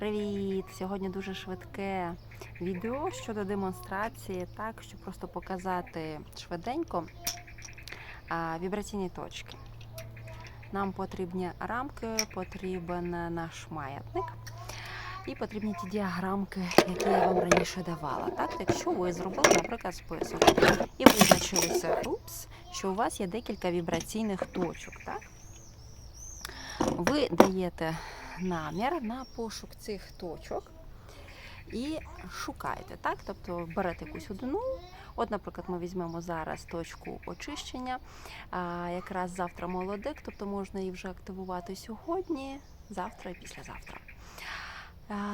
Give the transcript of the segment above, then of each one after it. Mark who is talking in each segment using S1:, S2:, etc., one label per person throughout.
S1: Привіт! Сьогодні дуже швидке відео щодо демонстрації, так, щоб просто показати швиденько а, вібраційні точки. Нам потрібні рамки, потрібен наш маятник і потрібні ті діаграмки, які я вам раніше давала. Так, якщо ви зробили, наприклад, список і визначилися, упс, що у вас є декілька вібраційних точок, так? Ви даєте намір на пошук цих точок і шукаєте, так? Тобто берете якусь одну. От, наприклад, ми візьмемо зараз точку очищення. А, якраз завтра молодик, тобто можна її вже активувати сьогодні, завтра і післязавтра.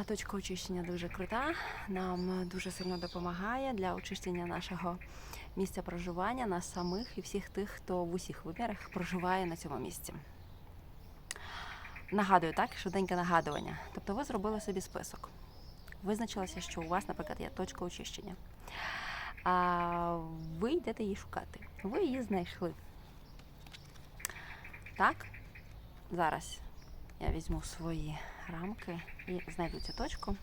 S1: Точка очищення дуже крута, нам дуже сильно допомагає для очищення нашого місця проживання, нас самих і всіх тих, хто в усіх вимірах проживає на цьому місці. Нагадую, так, швиденьке нагадування. Тобто ви зробили собі список. Визначилося, що у вас, наприклад, є точка очищення. А ви йдете її шукати. Ви її знайшли. Так, зараз я візьму свої рамки і знайду цю точку.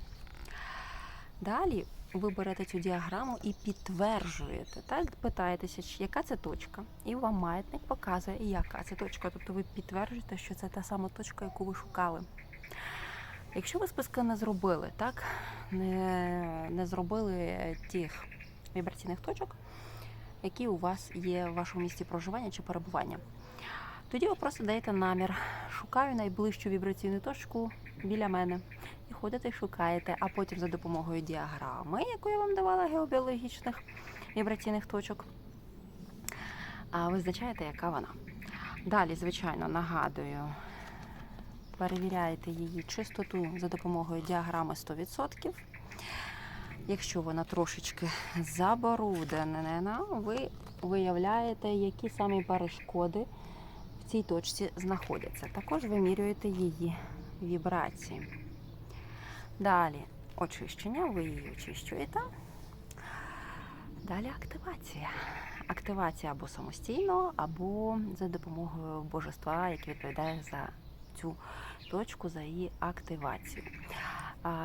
S1: Далі ви берете цю діаграму і підтверджуєте, так? Питаєтеся, яка це точка, і вам маятник показує, яка це точка. Тобто ви підтверджуєте, що це та сама точка, яку ви шукали. Якщо ви списка не зробили, так, не, не зробили тих вібраційних точок, які у вас є в вашому місці проживання чи перебування, тоді ви просто даєте намір. Шукаю найближчу вібраційну точку біля мене. І ходите, шукаєте, а потім за допомогою діаграми, яку я вам давала геобіологічних вібраційних точок, визначаєте, яка вона. Далі, звичайно, нагадую, перевіряєте її чистоту за допомогою діаграми 100%. Якщо вона трошечки заборуднена, ви виявляєте, які самі перешкоди в цій точці знаходяться. Також вимірюєте її вібрації. Далі очищення, ви її очищуєте. Далі активація. Активація або самостійно, або за допомогою божества, яке відповідає за цю точку, за її активацію.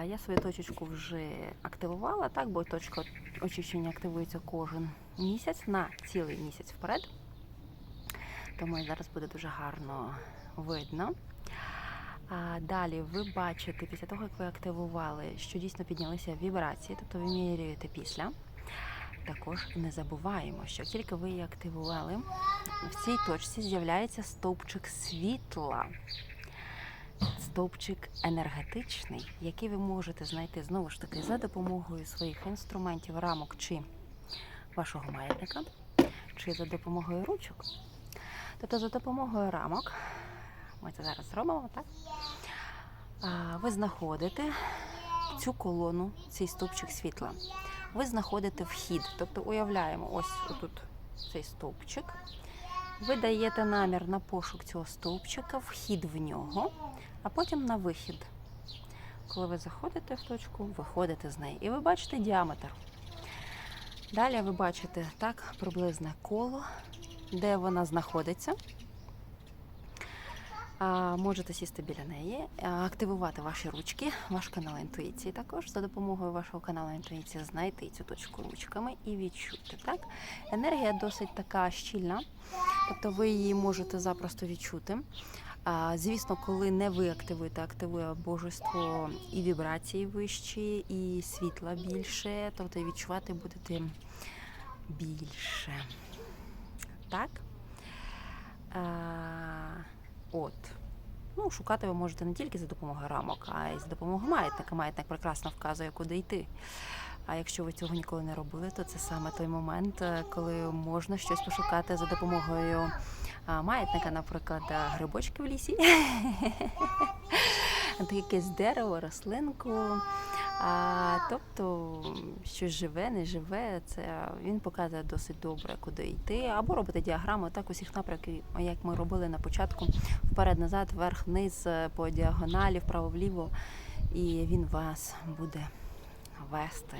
S1: Я свою точечку вже активувала, так, бо точка очищення активується кожен місяць на цілий місяць вперед. Тому зараз буде дуже гарно видно. А далі ви бачите, після того, як ви активували, що дійсно піднялися вібрації, тобто ви міряєте після. Також не забуваємо, що тільки ви її активували, в цій точці з'являється стовпчик світла, стовпчик енергетичний, який ви можете знайти знову ж таки за допомогою своїх інструментів, рамок чи вашого маятника, чи за допомогою ручок. Тобто за допомогою рамок, ми це зараз зробимо, так? Ви знаходите цю колону, цей стовпчик світла. Ви знаходите вхід. Тобто уявляємо, ось тут цей стовпчик. Ви даєте намір на пошук цього стовпчика, вхід в нього, а потім на вихід. Коли ви заходите в точку, виходите з неї. І ви бачите діаметр. Далі ви бачите так приблизне коло, де вона знаходиться. Можете сісти біля неї, активувати ваші ручки, ваш канал інтуїції. Також за допомогою вашого каналу інтуїції знайти цю точку ручками і відчути. Так? Енергія досить така щільна, тобто ви її можете запросто відчути. Звісно, коли не ви активуєте, активує божество і вібрації вищі, і світла більше, тобто відчувати будете більше. Так? От. Ну, шукати ви можете не тільки за допомогою рамок, а й за допомогою маятника. Маятник прекрасно вказує, куди йти. А якщо ви цього ніколи не робили, то це саме той момент, е, коли можна щось пошукати за допомогою маятника, наприклад, е, грибочки в лісі, якесь дерево, рослинку. А, тобто щось живе, не живе, це він показує досить добре, куди йти. Або робити діаграму так усіх напрямків, як ми робили на початку, вперед-назад, вверх-вниз, е, по діагоналі, вправо-вліво, і він вас буде вести.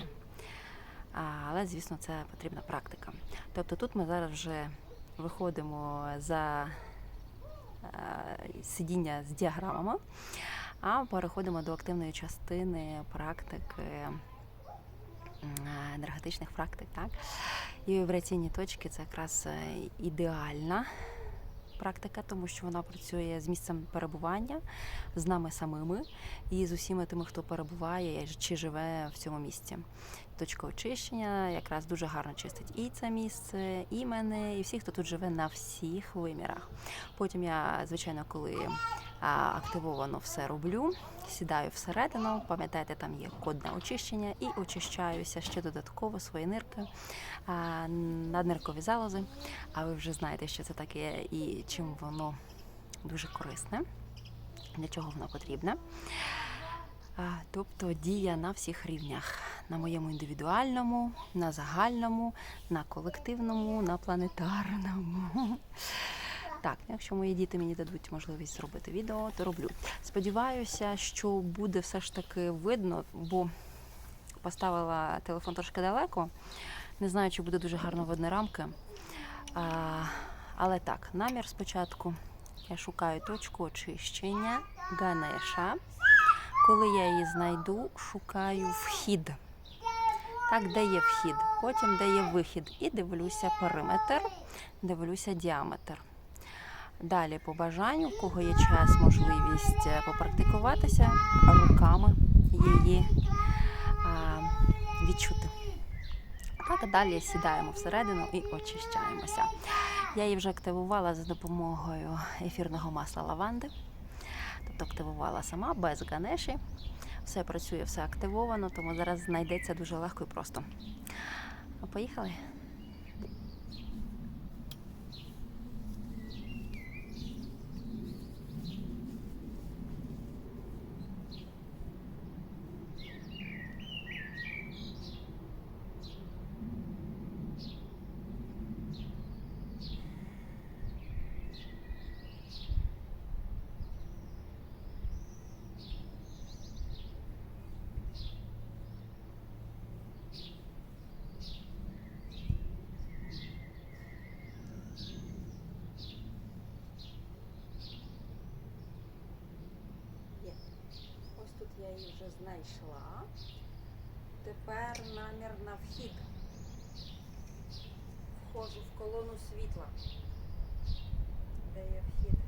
S1: Але, звісно, це потрібна практика. Тобто тут ми зараз вже виходимо за е, сидіння з діаграмами. А переходимо до активної частини практики енергетичних практик. Так? І вібраційні точки це якраз е, ідеальна практика, тому що вона працює з місцем перебування, з нами самими і з усіма тими, хто перебуває чи живе в цьому місці. Точка очищення якраз дуже гарно чистить і це місце, і мене, і всіх, хто тут живе на всіх вимірах. Потім я, звичайно, коли активовано все роблю, сідаю всередину, пам'ятаєте, там є код на очищення, і очищаюся ще додатково свої нирки, надниркові залози. А ви вже знаєте, що це таке і чим воно дуже корисне, для чого воно потрібне. Тобто дія на всіх рівнях: на моєму індивідуальному, на загальному, на колективному, на планетарному. Так, якщо мої діти мені дадуть можливість зробити відео, то роблю. Сподіваюся, що буде все ж таки видно, бо поставила телефон трошки далеко. Не знаю, чи буде дуже гарно видно рамки. А, але так, намір спочатку. Я шукаю точку очищення Ганеша. Коли я її знайду, шукаю вхід. Так, де є вхід, потім де є вихід. І дивлюся периметр, дивлюся діаметр. Далі, по бажанню, в кого є час, можливість е, попрактикуватися, руками її а, відчути. Так, далі сідаємо всередину і очищаємося. Я її вже активувала за допомогою ефірного масла лаванди. Тобто активувала сама без ганеші. Все працює, все активовано, тому зараз знайдеться дуже легко і просто. Поїхали. Ось тут я її вже знайшла. Тепер намір на вхід. Входжу в колону світла. Де є вхід?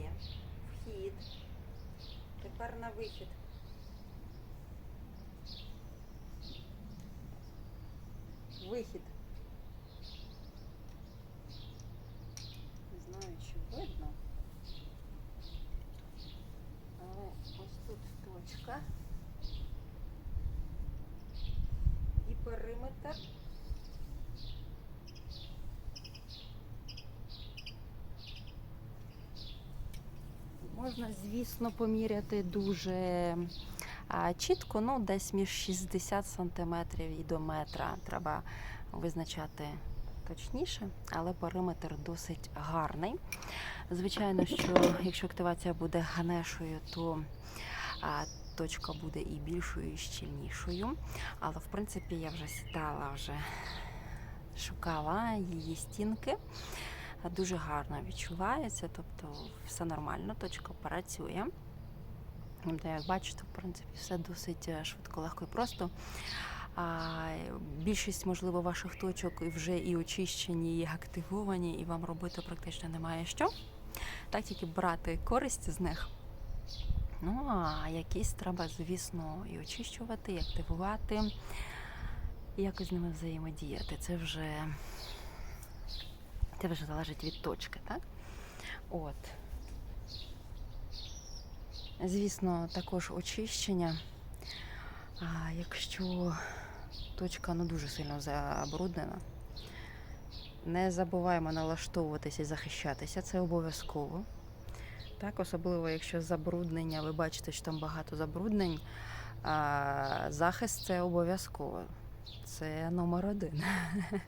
S1: Є. Вхід. Тепер на вихід. Не знаю, чи видно. Але ось тут точка. І периметр. Можна, звісно, поміряти дуже чітко, ну десь між 60 сантиметрів і до метра треба визначати точніше, але периметр досить гарний. Звичайно, що якщо активація буде ганешою, то точка буде і більшою, і щільнішою. Але в принципі я вже сідала, вже шукала її стінки. Дуже гарно відчувається, тобто все нормально, точка працює. Як бачите, в принципі, все досить е, швидко, легко і просто. А, більшість, можливо, ваших точок вже і очищені, і активовані, і вам робити практично немає що. Так тільки брати користь з них. Ну, а якісь треба, звісно, і очищувати, і активувати, і якось з ними взаємодіяти. Це вже, це вже залежить від точки, так? От. Звісно, також очищення. А якщо точка ну, дуже сильно забруднена, не забуваємо налаштовуватися і захищатися, це обов'язково. Так, особливо, якщо забруднення, ви бачите, що там багато забруднень, а захист це обов'язково. Це номер один.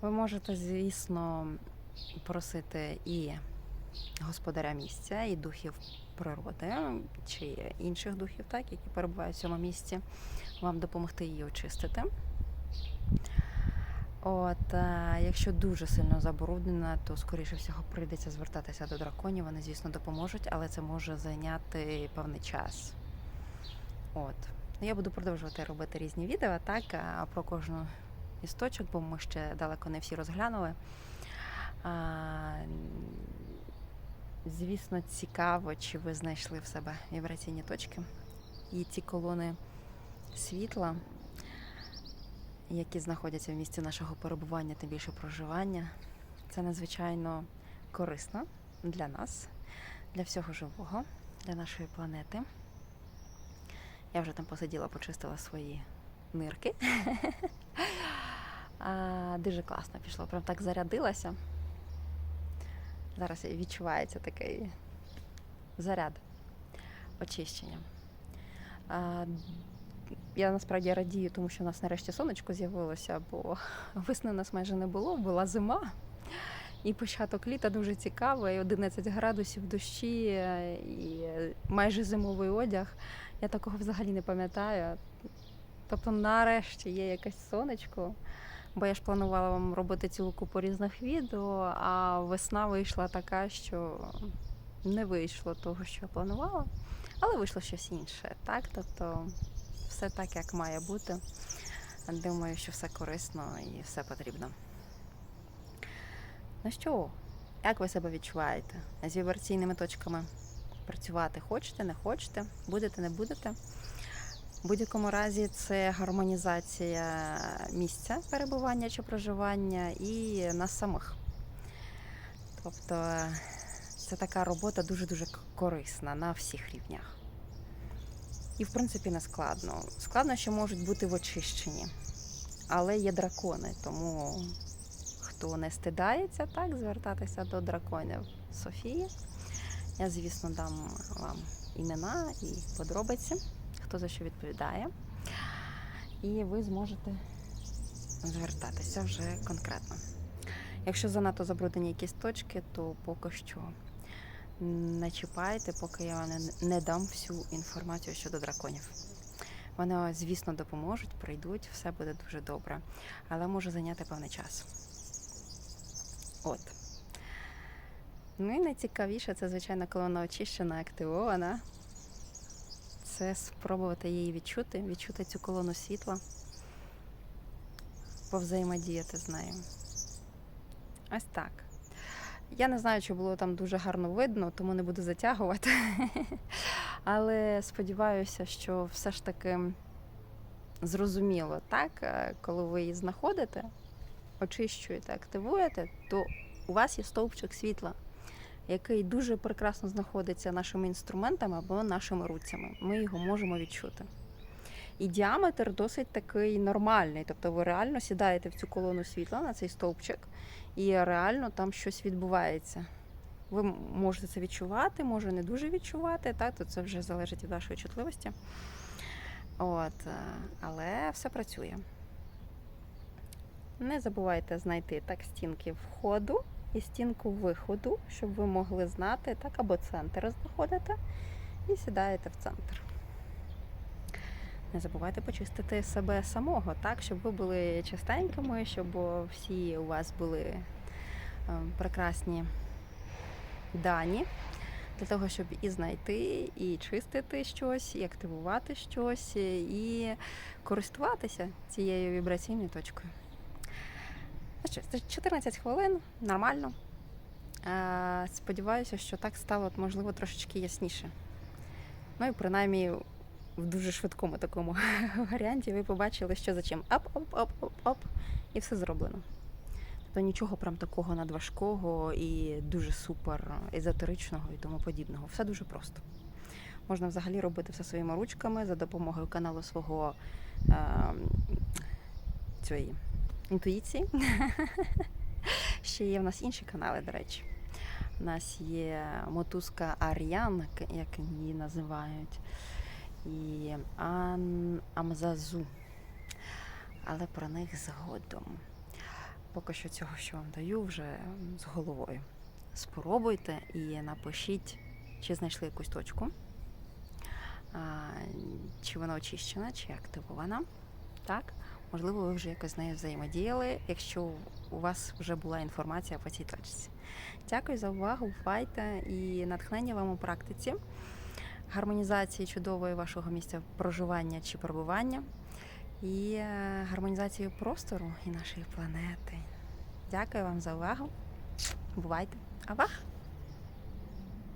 S1: Ви можете, звісно, просити і господаря місця, і духів природи, чи інших духів, так, які перебувають в цьому місці, вам допомогти її очистити. От, е, якщо дуже сильно забруднена, то скоріше всього прийдеться звертатися до драконів. Вони, звісно, допоможуть, але це може зайняти певний час. От. Ну, я буду продовжувати робити різні відео, так, а, про кожну із точок, бо ми ще далеко не всі розглянули. А, звісно, цікаво, чи ви знайшли в себе вібраційні точки і ті колони світла, які знаходяться в місці нашого перебування, тим більше проживання. Це надзвичайно корисно для нас, для всього живого, для нашої планети. Я вже там посиділа, почистила свої нирки. А, Дуже класно пішло, прям так зарядилася. Зараз відчувається такий заряд очищення. А, Я насправді радію, тому що у нас нарешті сонечко з'явилося, бо весни нас майже не було, була зима. І початок літа дуже цікавий, 11 градусів дощі е, і майже зимовий одяг. Я такого взагалі не пам'ятаю. Тобто, нарешті є якесь сонечко, бо я ж планувала вам робити цілу купу різних відео, а весна вийшла така, що не вийшло того, що я планувала, але вийшло щось інше. Так? Тобто, все так, як має бути. Думаю, що все корисно і все потрібно. Ну що, як ви себе відчуваєте з вібраційними точками? Працювати хочете, не хочете, будете, не будете. В будь-якому разі це гармонізація місця перебування чи проживання і нас самих. Тобто це така робота дуже-дуже корисна на всіх рівнях. І, в принципі, не складно. Складно, що можуть бути в очищенні, але є дракони, тому хто не стидається так звертатися до драконів Софії. Я, звісно, дам вам імена і подробиці, хто за що відповідає. І ви зможете звертатися вже конкретно. Якщо занадто забруднені якісь точки, то поки що не чіпайте, поки я вам не- дам всю інформацію щодо драконів. Вони, звісно, допоможуть, прийдуть, все буде дуже добре, але може зайняти певний час. От. Ну і найцікавіше, це, звичайно, коли вона очищена, активована. Це спробувати її відчути, відчути цю колону світла, повзаємодіяти з нею. Ось так. Я не знаю, чи було там дуже гарно видно, тому не буду затягувати. Але сподіваюся, що все ж таки зрозуміло, так, е, коли ви її знаходите, очищуєте, активуєте, то у вас є стовпчик світла, який дуже прекрасно знаходиться нашими інструментами або нашими руцями. Ми його можемо відчути. І діаметр досить такий нормальний. Тобто ви реально сідаєте в цю колону світла на цей стовпчик, і реально там щось відбувається. Ви можете це відчувати, може не дуже відчувати, так, то це вже залежить від вашої чутливості. От, е, але все працює. Не забувайте знайти так стінки входу і стінку виходу, щоб ви могли знати, так, або центр знаходите і сідаєте в центр. Не забувайте почистити себе самого, так, щоб ви були чистенькими, щоб всі у вас були е, прекрасні дані для того, щоб і знайти, і чистити щось, і активувати щось, і користуватися цією вібраційною точкою. Ну що, 14 хвилин, нормально. Е, Сподіваюся, що так стало, можливо, трошечки ясніше. Ну і принаймні в дуже швидкому такому варіанті ви побачили, що за чим. Оп-оп-оп-оп-оп, і все зроблено. Тобто нічого прям такого надважкого і дуже супер езотеричного і тому подібного. Все дуже просто. Можна взагалі робити все своїми ручками за допомогою каналу свого е, цієї інтуїції. Ще є в нас інші канали, до речі. У нас є мотузка Ар'ян, як її називають, і Ан Амзазу. Але про них згодом. Поки що цього, що вам даю, вже з головою. Спробуйте і напишіть, чи знайшли якусь точку, чи вона очищена, чи активована. Так? Можливо, ви вже якось з нею взаємодіяли, якщо у вас вже була інформація по цій точці. Дякую за увагу, бувайте і натхнення вам у практиці, гармонізації чудової вашого місця проживання чи перебування, і е, гармонізації простору і нашої планети. Дякую вам за увагу. Бувайте! Авах!